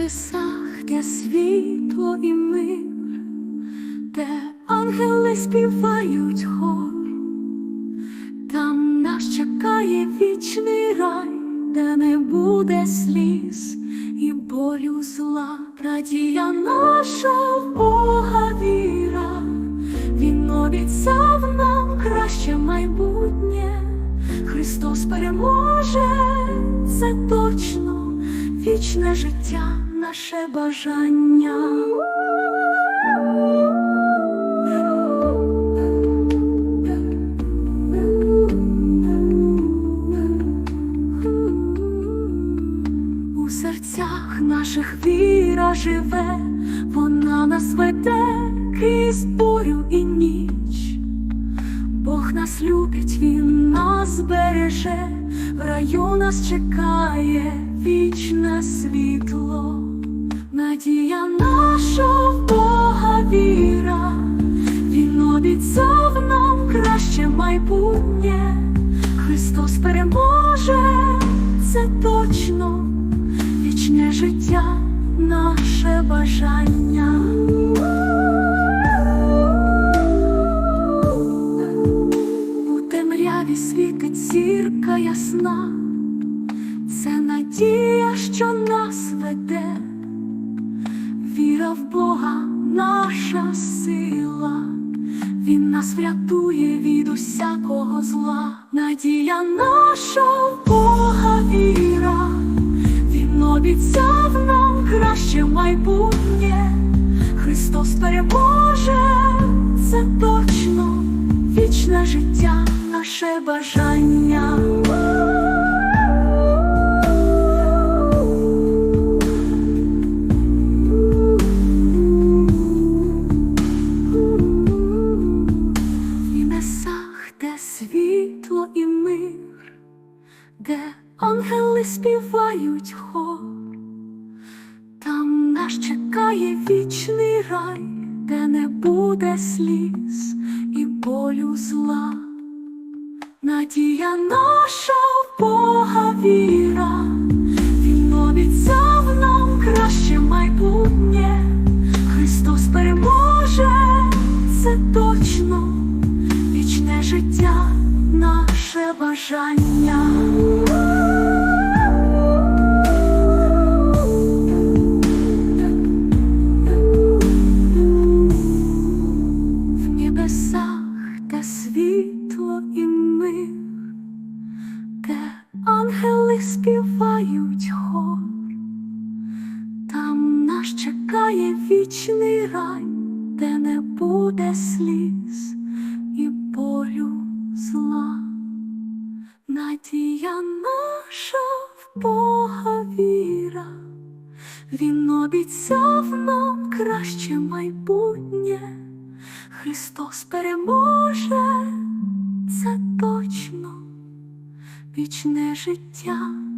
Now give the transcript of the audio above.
небесах, де світло і мир, де ангели співають хор, там нас чекає вічний рай, де не буде сліз і болю зла, радія наша Бога віра, Він обіцяв нам краще майбутнє, Христос переможе, це точно вічне життя, наше бажання. У серцях наших віра живе, вона нас веде крізь бурю і ніч. Бог нас любить, Він нас береже, раю нас чекає вічне світло, надія наша в Бога віра, Він обіцяв нам краще майбутнє, Христос переможе, це точно, вічне життя, наше бажання. Надія, що нас веде, віра в Бога наша сила, Він нас врятує від усякого зла, надія наша в Бога віра, Він обіцяв нам краще майбутнє, Христос переможе, це точно. Вічне життя, наше бажання. Ангели співають хор, там нас чекає вічний рай, де не буде сліз і болю зла. Надія наша в Бога віра, Він обіцяв нам краще майбутнє, Христос переможе, це точно, вічне життя, наше бажання. Співають хор, там нас чекає вічний рай, де не буде сліз і болю зла. Надія наша в Бога віра, Він обіцяв нам краще майбутнє. Христос переможе, це точно, вічне життя.